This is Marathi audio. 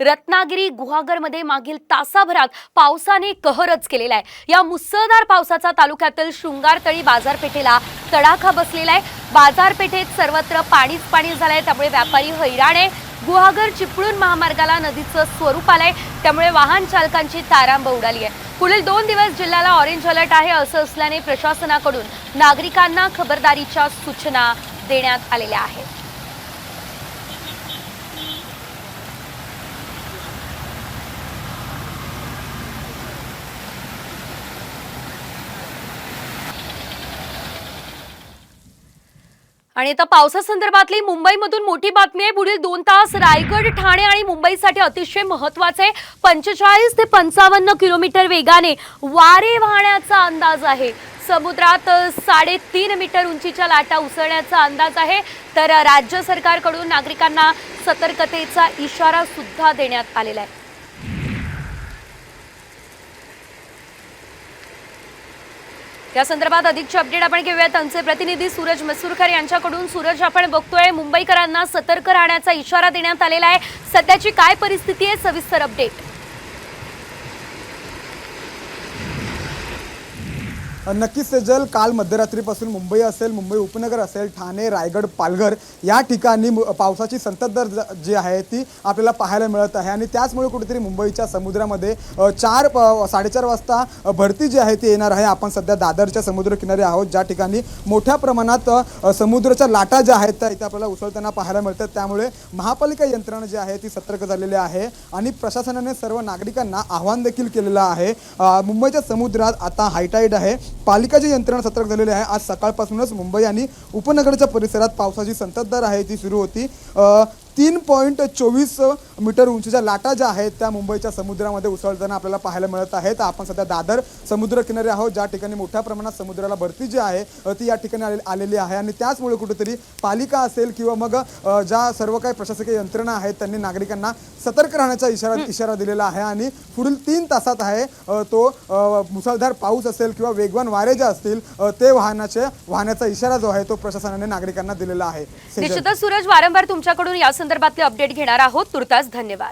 रत्नागिरी गुहागरमध्ये मागील तासाभरात पावसाने कहरच केलेला आहे. या मुसळधार पावसाचा तालुक्यातील शृंगारतळी बाजारपेठेला तडाखा बसलेला आहे. बाजारपेठेत सर्वत्र पाणीच पाणी झालंय. त्यामुळे व्यापारी हैराण आहे. गुहागर चिपळूण महामार्गाला नदीचं स्वरूप आलंय. त्यामुळे वाहन चालकांची तारांब उडाली आहे. पुढील दोन दिवस जिल्ह्याला ऑरेंज अलर्ट आहे असं असल्याने प्रशासनाकडून नागरिकांना खबरदारीच्या सूचना देण्यात आलेल्या आहेत. आणि आता पावसासंदर्भातली मुंबईमधून मोठी बातमी आहे. पुढील दोन तास रायगड ठाणे आणि मुंबईसाठी अतिशय महत्त्वाचे पंचेचाळीस ते पंचावन्न किलोमीटर वेगाने वारे वाहण्याचा अंदाज आहे. समुद्रात साडेतीन मीटर उंचीच्या लाटा उसळण्याचा अंदाज आहे. तर राज्य सरकारकडून नागरिकांना सतर्कतेचा इशारा सुद्धा देण्यात आलेला आहे. या संदर्भात अधिकची अपडेट आपण घेऊयात. आमचे प्रतिनिधी सूरज मसूरकर यांच्याकडून. सूरज आपण बघतोय मुंबईकरांना सतर्क राहण्याचा इशारा देण्यात आलेला आहे. सध्याची काय परिस्थिती आहे? सविस्तर अपडेट नक्कीच जल काल मध्यरात्रीपासून मुंबई असेल मुंबई उपनगर असेल ठाणे रायगड पालघर या ठिकाणी पावसाची संततधार जी आहे ती आपल्याला पाहायला मिळत आहे. आणि त्याचमुळे कुठेतरी मुंबईच्या समुद्रामध्ये चार प- साडेचार वाजता भरती जी आहे ती येणार आहे. आपण सध्या दादरच्या समुद्रकिनारी आहोत ज्या ठिकाणी मोठ्या प्रमाणात समुद्राच्या लाटा ज्या आहेत त्या इथे आपल्याला उसळताना पाहायला मिळतात. त्यामुळे महापालिका यंत्रणा जी आहे ती सतर्क झालेली आहे आणि प्रशासनाने सर्व नागरिकांना आव्हान देखील केलेलं आहे. मुंबईच्या समुद्रात आता हायटाईड आहे. पालिकाची यंत्रणा सतर्क झालेली आहे. आज सकाळपासूनच मुंबई आणि उपनगरच्या परिसरात पावसाची संततधार आहे ती सुरू होती. तीन पॉईंट चोवीस मीटर उंचीच्या लाटा ज्या आहेत त्या मुंबईच्या समुद्रामध्ये उसळताना आपल्याला पाहायला मिळत आहेत. आपण सध्या दादर समुद्रकिनारी आहोत ज्या ठिकाणी मोठ्या प्रमाणात समुद्राला भरती जी आहे ती या ठिकाणी आले- आलेली आहे. आणि त्याचमुळे कुठेतरी पालिका असेल किंवा मग ज्या सर्व काही प्रशासकीय यंत्रणा आहेत त्यांनी नागरिकांना सतर्क राहण्याचा इशारा इशारा दिलेला आहे. आणि पुढील तीन तासात आहे तो मुसळधार पाऊस असेल किंवा वेगवान वारे जे असतील ते वाहनाचे वाहण्याचा इशारा जो आहे तो प्रशासनाने नागरिकांना दिलेला आहे. निश्चितच सूरज वारंवार तुमच्याकडून या संदर्भातले अपडेट घेणार आहोत. तुर्तास धन्यवाद.